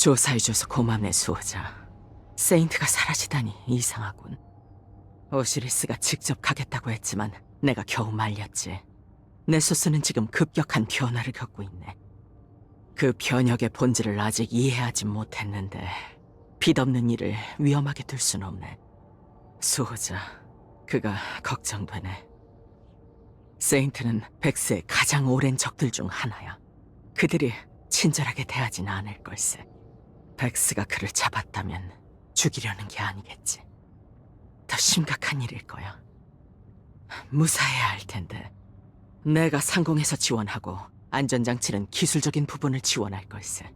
조사해줘서 고맙네 수호자. 세인트가 사라지다니 이상하군. 오시리스가 직접 가겠다고 했지만 내가 겨우 말렸지. 네소스는 지금 급격한 변화를 겪고 있네. 그 변혁의 본질을 아직 이해하지 못했는데 빚없는 일을 위험하게 둘 순 없네. 수호자, 그가 걱정되네. 세인트는 백스의 가장 오랜 적들 중 하나야. 그들이 친절하게 대하진 않을 걸세. 백스가 그를 잡았다면 죽이려는 게 아니겠지. 더 심각한 일일 거야. 무사해야 할 텐데. 내가 상공에서 지원하고 안전장치는 기술적인 부분을 지원할 걸세.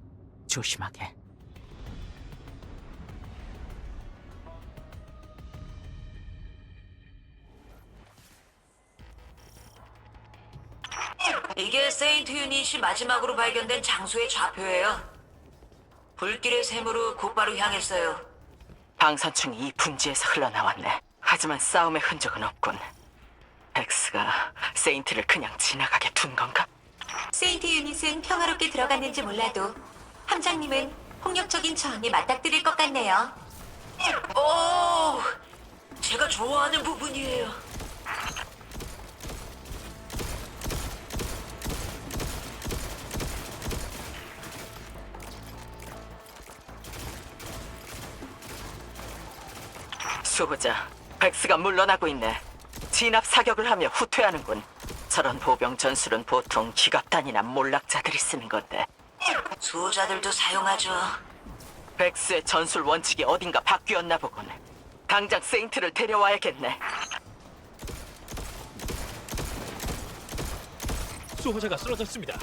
조심하게. 이게 세인트 유닛이 마지막으로 발견된 장소의 좌표예요. 불길의 샘으로 곧바로 향했어요. 방산충이 이 분지에서 흘러나왔네. 하지만 싸움의 흔적은 없군. 백스가 세인트를 그냥 지나가게 둔 건가? 세인트 유닛은 평화롭게 들어갔는지 몰라도 함장님은 폭력적인 저항에 맞닥뜨릴 것 같네요. 오, 제가 좋아하는 부분이에요. 수호자, 백스가 물러나고 있네. 진압 사격을 하며 후퇴하는군. 저런 보병 전술은 보통 기갑단이나 몰락자들이 쓰는 건데. 수호자들도 사용하죠. 백스의 전술 원칙이 어딘가 바뀌었나 보군. 당장 세인트를 데려와야겠네. 수호자가 쓰러졌습니다.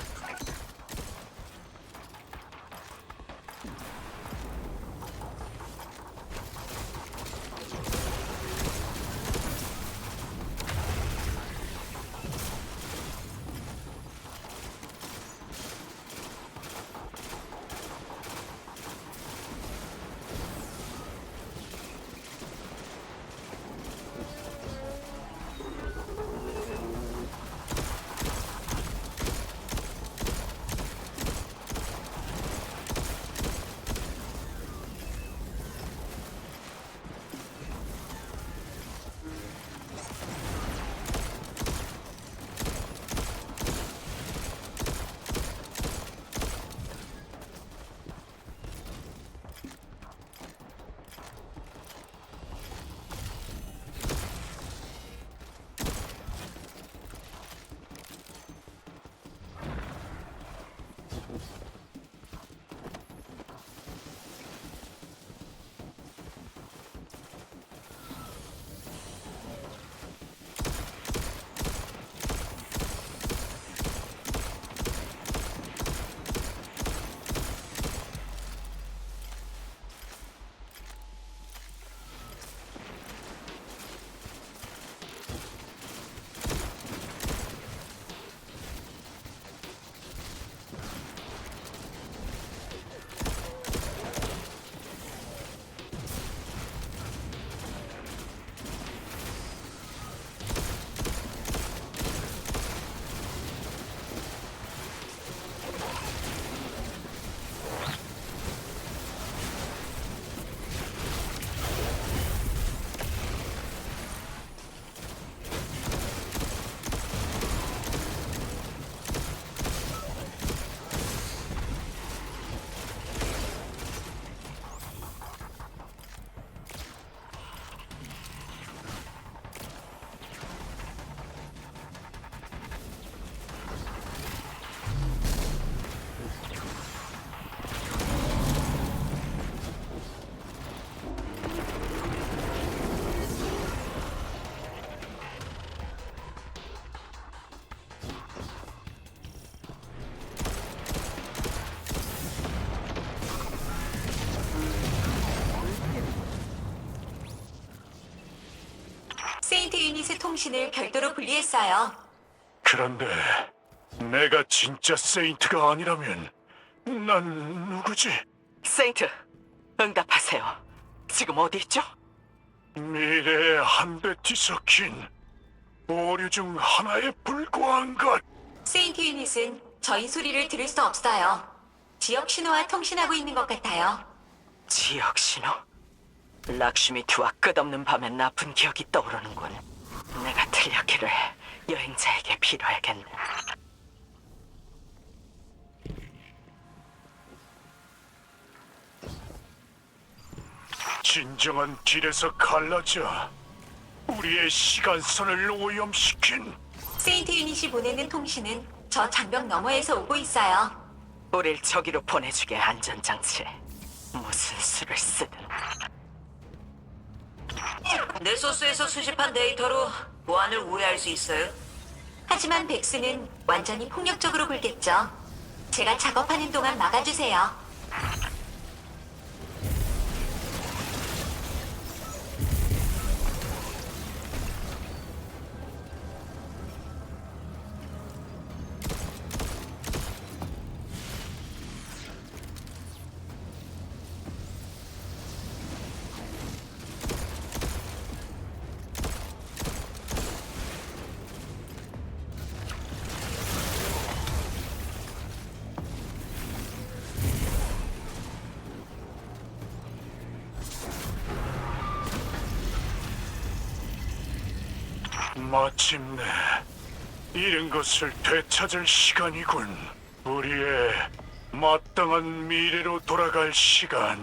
통신을 별도로 분리했어요. 그런데 내가 진짜 세인트가 아니라면 난 누구지? 세인트, 응답하세요. 지금 어디 있죠? 미래의 한 배 뒤섞인 오류 중 하나에 불과한 것. 세인트 유닛은 저희 소리를 들을 수 없어요. 지역 신호와 통신하고 있는 것 같아요. 지역 신호? 락슈미트와 끝없는 밤에 나쁜 기억이 떠오르는군. 내가 틀렸기를 여행자에게 빌어야겠네. 진정한 길에서 갈라져 우리의 시간선을 오염시킨 세인트 유닛이 보내는 통신은 저 장벽 너머에서 오고 있어요. 우릴 저기로 보내주게 안전장치. 무슨 수를 쓰든. 내 소스에서 수집한 데이터로 보안을 우회할 수 있어요. 하지만 백스는 완전히 폭력적으로 굴겠죠. 제가 작업하는 동안 막아주세요. 마침내 잃은 것을 되찾을 시간이군. 우리의 마땅한 미래로 돌아갈 시간.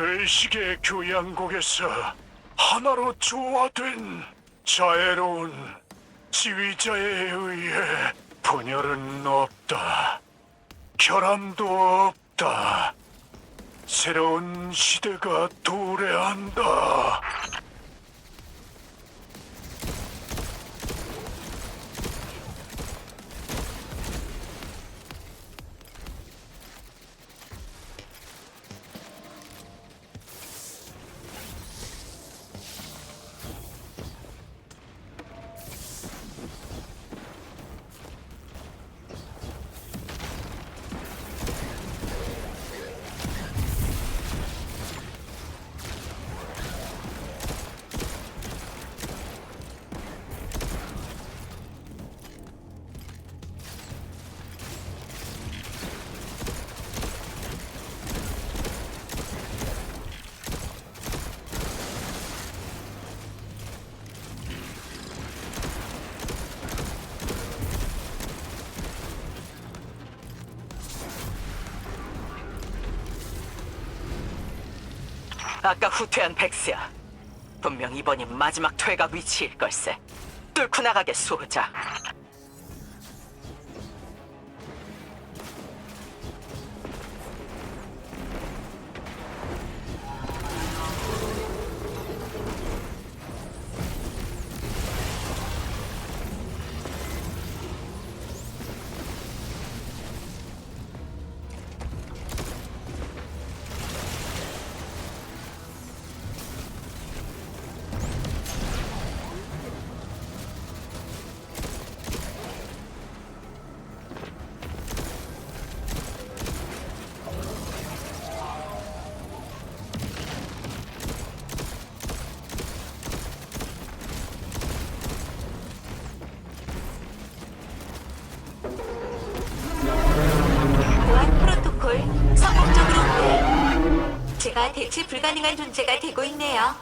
의식의 교양곡에서 하나로 조화된 자애로운 지휘자에 의해 분열은 없다. 결함도 없다. 새로운 시대가 도래한다. 아까 후퇴한 백스야. 분명 이번이 마지막 퇴각 위치일 걸세. 뚫고 나가게 수호자. 제가 대체 불가능한 존재가 되고 있네요.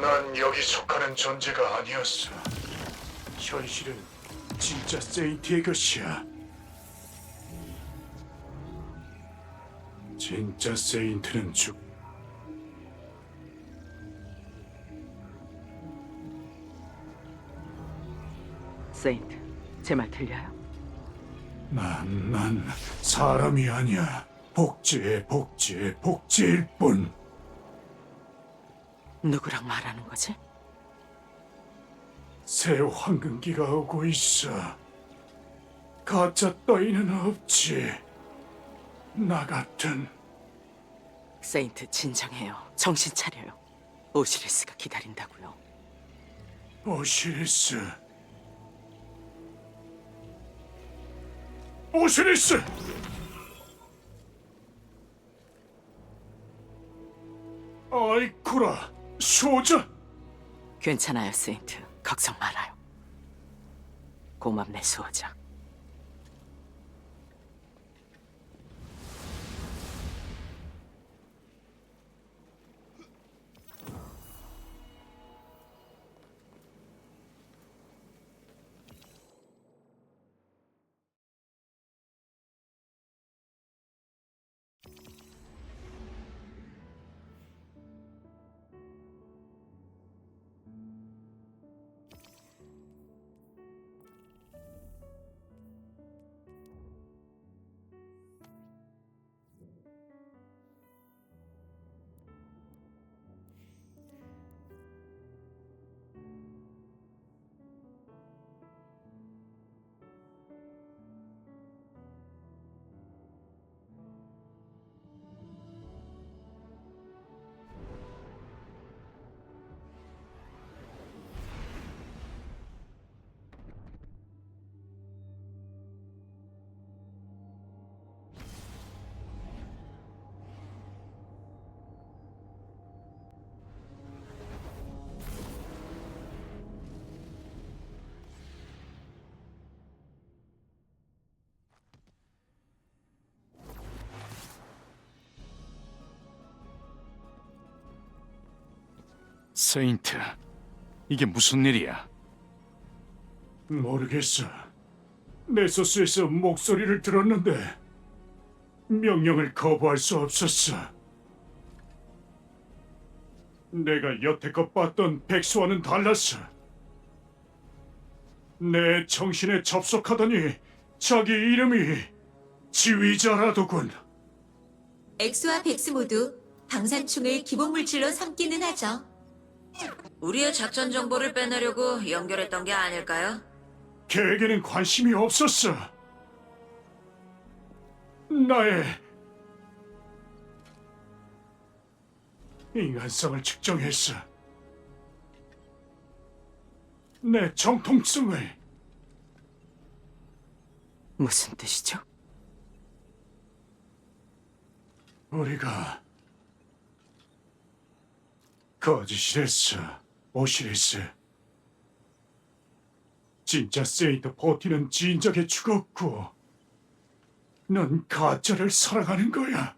난 여기 속하는 존재가 아니었어. 현실은 진짜 세인트의 것이야. 진짜 세인트는 죽. 세인트, 제 말 들려요? 난, 난 사람이 아니야. 복제의 복제의 복제일 뿐. 누구랑 말하는 거지? 새 황금기가 오고 있어. 가짜 따위는 없지. 나 같은 세인트 진정해요. 정신 차려요. 오시리스가 기다린다고요. 오시리스. 오시리스! 아이쿠라, 소자! 괜찮아요, 세인트. 걱정 말아요. 고맙네, 수호자. 세인트, 이게 무슨 일이야? 모르겠어. 네소스에서 목소리를 들었는데 명령을 거부할 수 없었어. 내가 여태껏 봤던 백수와는 달랐어. 내 정신에 접속하더니 자기 이름이 지휘자라더군. 엑소와 백스 모두 방산충을 기본 물질로 삼기는 하죠. 우리의 작전 정보를 빼내려고 연결했던 게 아닐까요? 걔에게는 관심이 없었어. 나의 인간성을 측정했어. 내 정통성을 무슨 뜻이죠? 우리가 거짓이랬어, 오시리스. 진짜 세인트 포티는 진작에 죽었고, 넌 가짜를 살아가는 거야.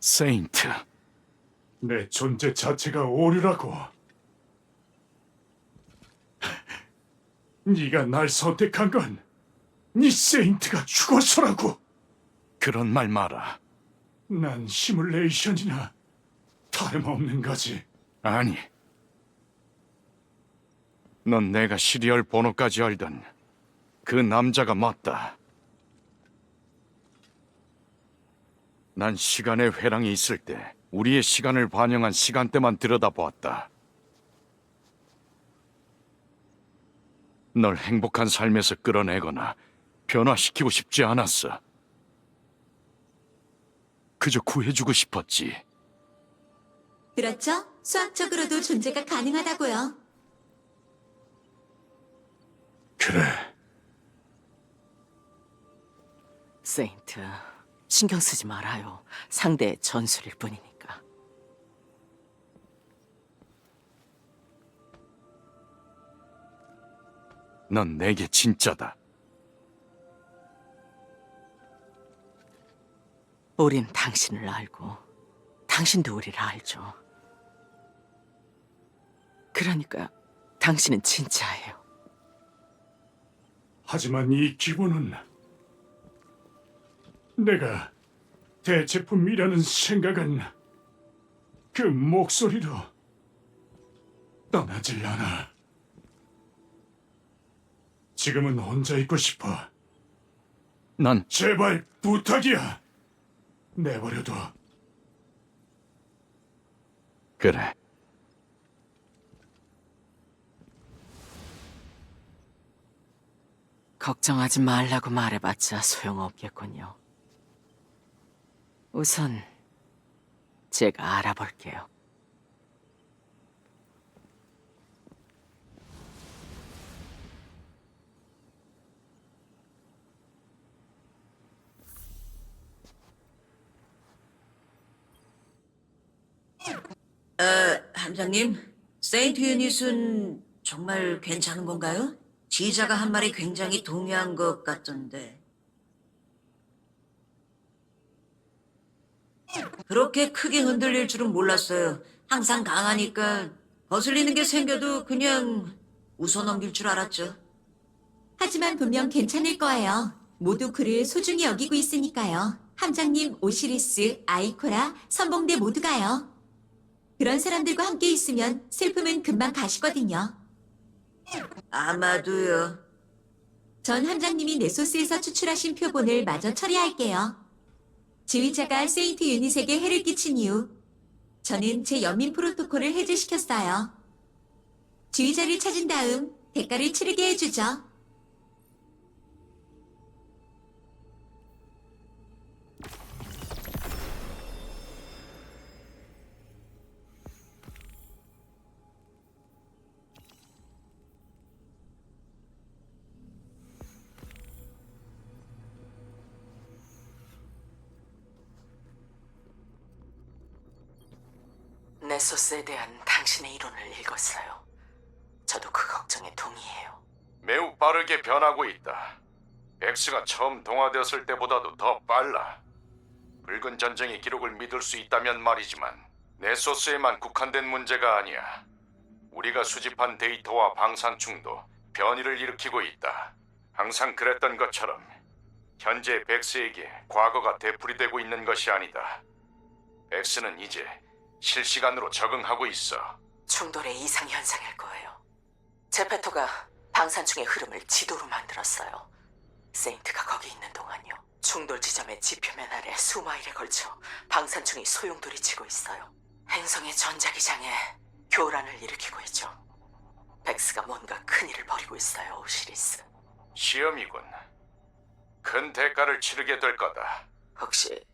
세인트, 내 존재 자체가 오류라고. 네가 날 선택한 건 네 세인트가 죽어서라고. 그런 말 마라. 난 시뮬레이션이나 다름없는 거지. 아니, 넌 내가 시리얼 번호까지 알던 그 남자가 맞다. 난 시간의 회랑이 있을 때 우리의 시간을 반영한 시간대만 들여다보았다. 널 행복한 삶에서 끌어내거나 변화시키고 싶지 않았어. 그저 구해주고 싶었지. 들었죠? 수학적으로도 존재가 가능하다고요. 그래. 세인트, 신경 쓰지 말아요. 상대의 전술일 뿐이니까. 넌 내게 진짜다. 우린 당신을 알고, 당신도 우리를 알죠. 그러니까 당신은 진짜예요. 하지만 이 기분은 내가 대제품이라는 생각은 그 목소리로 떠나질 않아. 지금은 혼자 있고 싶어. 난 제발 부탁이야. 내버려둬. 그래. 걱정하지 말라고 말해봤자 소용없겠군요. 우선 제가 알아볼게요. 함장님, 세인트 유닛은 정말 괜찮은 건가요? 지자가 한 말이 굉장히 동요한 것 같던데. 그렇게 크게 흔들릴 줄은 몰랐어요. 항상 강하니까 거슬리는 게 생겨도 그냥 웃어 넘길 줄 알았죠. 하지만 분명 괜찮을 거예요. 모두 그를 소중히 여기고 있으니까요. 함장님, 오시리스, 아이코라, 선봉대 모두가요. 그런 사람들과 함께 있으면 슬픔은 금방 가시거든요. 아마도요. 전 함장님이 네소스에서 추출하신 표본을 마저 처리할게요. 지휘자가 세인트 유닛에게 해를 끼친 이후 저는 제 연민 프로토콜을 해제시켰어요. 지휘자를 찾은 다음 대가를 치르게 해주죠. 네소스에 대한 당신의 이론을 읽었어요. 저도 그 걱정에 동의해요. 매우 빠르게 변하고 있다. 백스가 처음 동화되었을 때보다도 더 빨라. 붉은 전쟁의 기록을 믿을 수 있다면 말이지만 네소스에만 국한된 문제가 아니야. 우리가 수집한 데이터와 방산충도 변이를 일으키고 있다. 항상 그랬던 것처럼 현재 백스에게 과거가 되풀이되고 있는 것이 아니다. 백스는 이제 실시간으로 적응하고 있어. 충돌의 이상 현상일 거예요. 제페토가 방산충의 흐름을 지도로 만들었어요. 세인트가 거기 있는 동안요. 충돌 지점의 지표면 아래 수마일에 걸쳐 방산충이 소용돌이 치고 있어요. 행성의 전자기장에 교란을 일으키고 있죠. 백스가 뭔가 큰일을 벌이고 있어요, 오시리스. 시험이군. 큰 대가를 치르게 될 거다. 혹시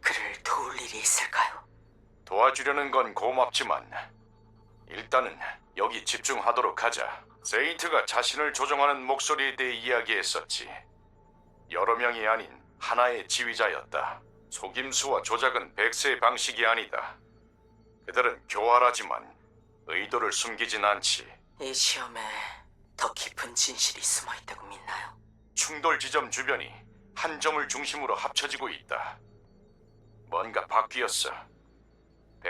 그를 도울 일이 있을까요? 도와주려는 건 고맙지만 일단은 여기 집중하도록 하자. 세인트가 자신을 조종하는 목소리에 대해 이야기했었지. 여러 명이 아닌 하나의 지휘자였다. 속임수와 조작은 백세의 방식이 아니다. 그들은 교활하지만 의도를 숨기진 않지. 이 시험에 더 깊은 진실이 숨어 있다고 믿나요? 충돌 지점 주변이 한 점을 중심으로 합쳐지고 있다. 뭔가 바뀌었어.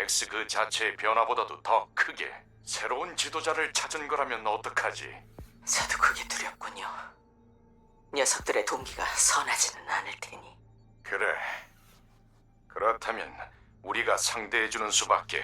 백스 그 자체의 변화보다도 더 크게 새로운 지도자를 찾은 거라면 어떡하지? 저도 그게 두렵군요. 녀석들의 동기가 선하지는 않을 테니. 그래. 그렇다면 우리가 상대해주는 수밖에.